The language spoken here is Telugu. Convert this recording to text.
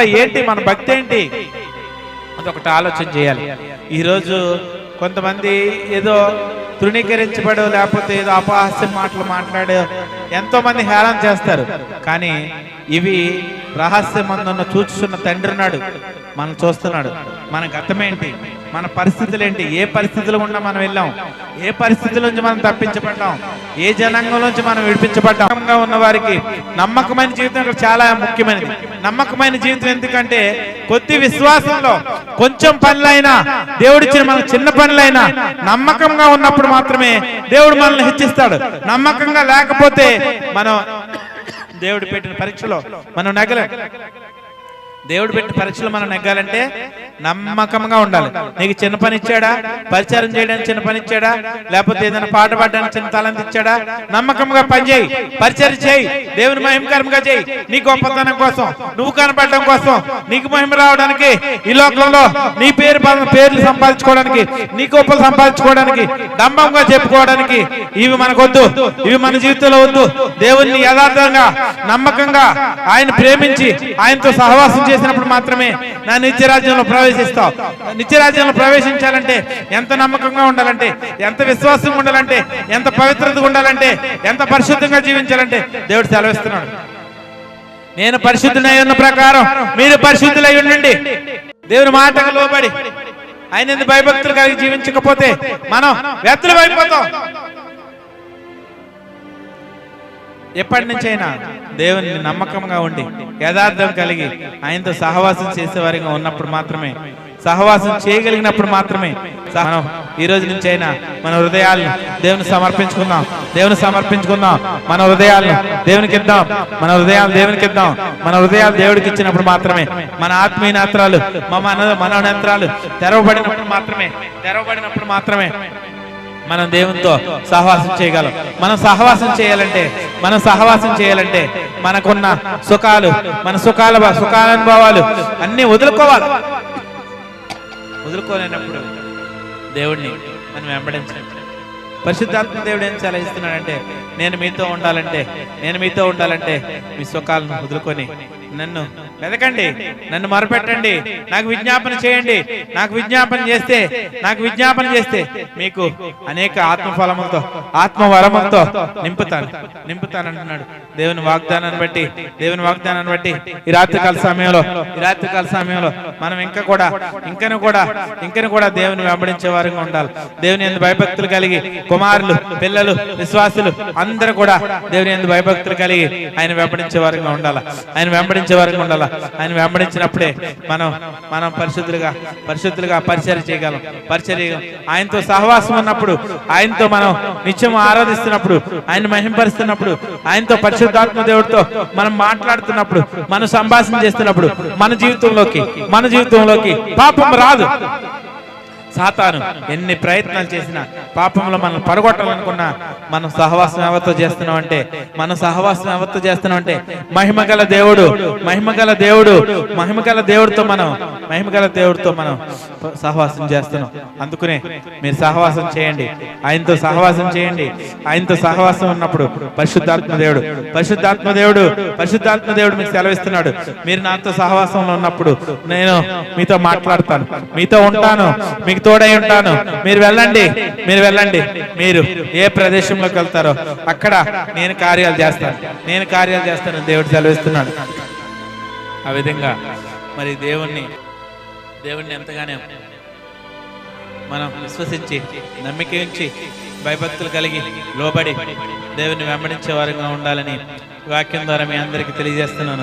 అసలు ఏంటి? మన భక్తి ఏంటి? అదొకటి ఆలోచన చేయాలి. ఈరోజు కొంతమంది ఏదో తృణీకరించబడు లేకపోతే ఏదో అపహాస్యం మాటలు మాట్లాడు ఎంతో మంది హేళన చేస్తారు. కానీ ఇవి రహస్యమందున్న చూచుచున్న తండ్రి ఉన్నాడు మనం చూస్తున్నాడు. మన గతమేంటి? మన పరిస్థితులు ఏంటి ఏ పరిస్థితులు ఉన్నా మనం వెళ్ళాం? ఏ పరిస్థితుల నుంచి మనం తప్పించబడ్డాం? ఏ జనాంగం నుంచి మనం విడిపించబడ్డాంగా ఉన్న వారికి నమ్మకమైన జీవితం చాలా ముఖ్యమైనది. నమ్మకమైన జీవితం ఎందుకంటే కొద్ది విశ్వాసంలో కొంచెం పనులైనా దేవుడిచ్చిన మన చిన్న పనులైనా నమ్మకంగా ఉన్నప్పుడు మాత్రమే దేవుడు మనల్ని హెచ్చిస్తాడు. నమ్మకంగా లేకపోతే మనం దేవుడు పెట్టిన పరీక్షలో మనం నెగల. దేవుడు పెట్టిన పరీక్షలు మనం నెగ్గాలంటే నమ్మకంగా ఉండాలి. నీకు చిన్న పని ఇచ్చాడా? పరిచారం చేయడానికి చిన్న పని ఇచ్చాడా? లేకపోతే ఏదైనా పాట పాడడానికి చిన్న తలంత ఇచ్చాడా? నమ్మకంగా పనిచేయి పరిచయం చేయి. దేవుని మహిమకరంగా చేయి. నీ గొప్పతనం కోసం నువ్వు కనపడడం కోసం నీకు మహిమ రావడానికి ఈ లోకంలో నీ పేరు పేర్లు సంపాదించుకోవడానికి నీ గొప్పలు సంపాదించుకోవడానికి డంబంగా చెప్పుకోవడానికి ఇవి మనకొద్దు. ఇవి మన జీవితంలో వద్దు. దేవుణ్ణి యథార్థంగా నమ్మకంగా ఆయన ప్రేమించి ఆయనతో సహవాసం చేసినప్పుడు మాత్రమే నా నిత్యరాజ్యంలో ప్రవేశిస్తావు. నిత్యరాజ్యంలో ప్రవేశించాలంటే ఎంత నమ్మకంగా ఉండాలంటే ఎంత విశ్వాసంగా ఉండాలంటే ఎంత పవిత్రతగా ఉండాలంటే ఎంత పరిశుద్ధంగా జీవించాలంటే దేవుడు సెలవిస్తున్నాడు. నేను పరిశుద్ధులై ఉన్న ప్రకారం మీరు పరిశుద్ధులై ఉండండి. దేవుని మాటకు లోబడి ఆయన భయభక్తులు కలిగి జీవించకపోతే మనం వ్యక్తులు అయిపోతాం ఎప్పటి నుంచైనా దేవుని నమ్మకంగా ఉండి యథార్థం కలిగి ఆయనతో సహవాసం చేసేవారిగా ఉన్నప్పుడు మాత్రమే సహవాసం చేయగలిగినప్పుడు మాత్రమే మనం ఈ రోజు నుంచి అయినా మన హృదయాలను దేవుని సమర్పించుకుందాం దేవుని సమర్పించుకుందాం మన హృదయాలను దేవునికి ఇద్దాం మన హృదయాలు దేవునికి ఇద్దాం మన హృదయాలు దేవుడికి ఇచ్చినప్పుడు మాత్రమే మన ఆత్మీయ నేత్రాలు మన మన- మన నేత్రాలు తెరవబడినప్పుడు మాత్రమే తెరవబడినప్పుడు మాత్రమే మనం దేవునితో సహవాసం చేయగలం. మనం సహవాసం చేయాలంటే మనం సహవాసం చేయాలంటే మనకున్న సుఖాలు మన సుఖాల సుఖానుభవాలు అన్ని వదులుకోవాలి. వదులుకోలేనప్పుడు దేవుడిని మనం వెంబడించాలి. పరిశుద్ధాత్మ దేవుడు ఏం చాలా నేను మీతో ఉండాలంటే నేను మీతో ఉండాలంటే మీ సుఖాలను వదులుకొని నన్ను వెతకండి నన్ను మరపెట్టండి నాకు విజ్ఞాపన చేయండి నాకు విజ్ఞాపన చేస్తే నాకు విజ్ఞాపన చేస్తే మీకు అనేక ఆత్మఫలములతో ఆత్మవరములతో నింపుతాను నింపుతాను అంటున్నాడు దేవుని వాగ్దానాన్ని బట్టి దేవుని వాగ్దానాన్ని బట్టి ఈ రాత్రికాల సమయంలో ఈ రాత్రికాల సమయంలో మనం ఇంకా కూడా ఇంకను కూడా ఇంకను కూడా దేవుని వెంబడించే వారిగా ఉండాలి. దేవుని ఎందు భయభక్తులు కలిగి కుమారులు పిల్లలు విశ్వాసులు అందరూ కూడా దేవుని ఎందు భయభక్తులు కలిగి ఆయన వెంబడించే వారిగా ఉండాలి. ఆయన వెంబడించే వారిగా ఉండాలి. ఆయన వెంబడించినప్పుడే మనం మనం పరిశుద్ధులుగా పరిశుద్ధులుగా పరిచయం చేయగలం. పరిచయం ఆయనతో సహవాసం ఉన్నప్పుడు ఆయనతో మనం నిత్యం ఆరాధిస్తున్నప్పుడు ఆయన మహింపరుస్తున్నప్పుడు ఆయనతో పరిశుద్ధాత్మ దేవుడితో మనం మాట్లాడుతున్నప్పుడు మనం సంభాషణ చేస్తున్నప్పుడు మన జీవితంలోకి మన జీవితంలోకి. పాపం రాదు. సాతాను. ఎన్ని ప్రయత్నాలు చేసినా పాపంలో మనం పడగొట్టాలనుకున్నా మనం సహవాసం ఎవరితో చేస్తున్నాం అంటే మనం సహవాసం ఎవరితో చేస్తున్నాం అంటే మహిమగల దేవుడు మహిమగల దేవుడు మహిమగల దేవుడితో మనం మహిమగల దేవుడితో మనం సహవాసం చేస్తున్నాం. అందుకునే మీరు సహవాసం చేయండి. ఆయనతో సహవాసం చేయండి. ఆయనతో సహవాసం ఉన్నప్పుడు పరిశుద్ధాత్మ దేవుడు పరిశుద్ధాత్మ దేవుడు పరిశుద్ధాత్మ దేవుడు మీకు సెలవిస్తున్నాడు. మీరు నాతో సహవాసంలో ఉన్నప్పుడు నేను మీతో మాట్లాడతాను. మీతో ఉంటాను. మీకు తోడై ఉంటాను. మీరు వెళ్ళండి. మీరు వెళ్ళండి. మీరు ఏ ప్రదేశంలోకి వెళ్తారో అక్కడ నేను కార్యాలు చేస్తాను. నేను కార్యాలు చేస్తాను. దేవుడు సెలవిస్తున్నాడు. ఆ విధంగా మరి దేవుణ్ణి దేవుణ్ణి ఎంతగానో మనం విశ్వసించి నమ్మిక ఉంచి భయభక్తులు కలిగి లోబడి దేవుని వెంబడించే వారిగా ఉండాలని వాక్యం ద్వారా మీ అందరికీ తెలియజేస్తున్నాను.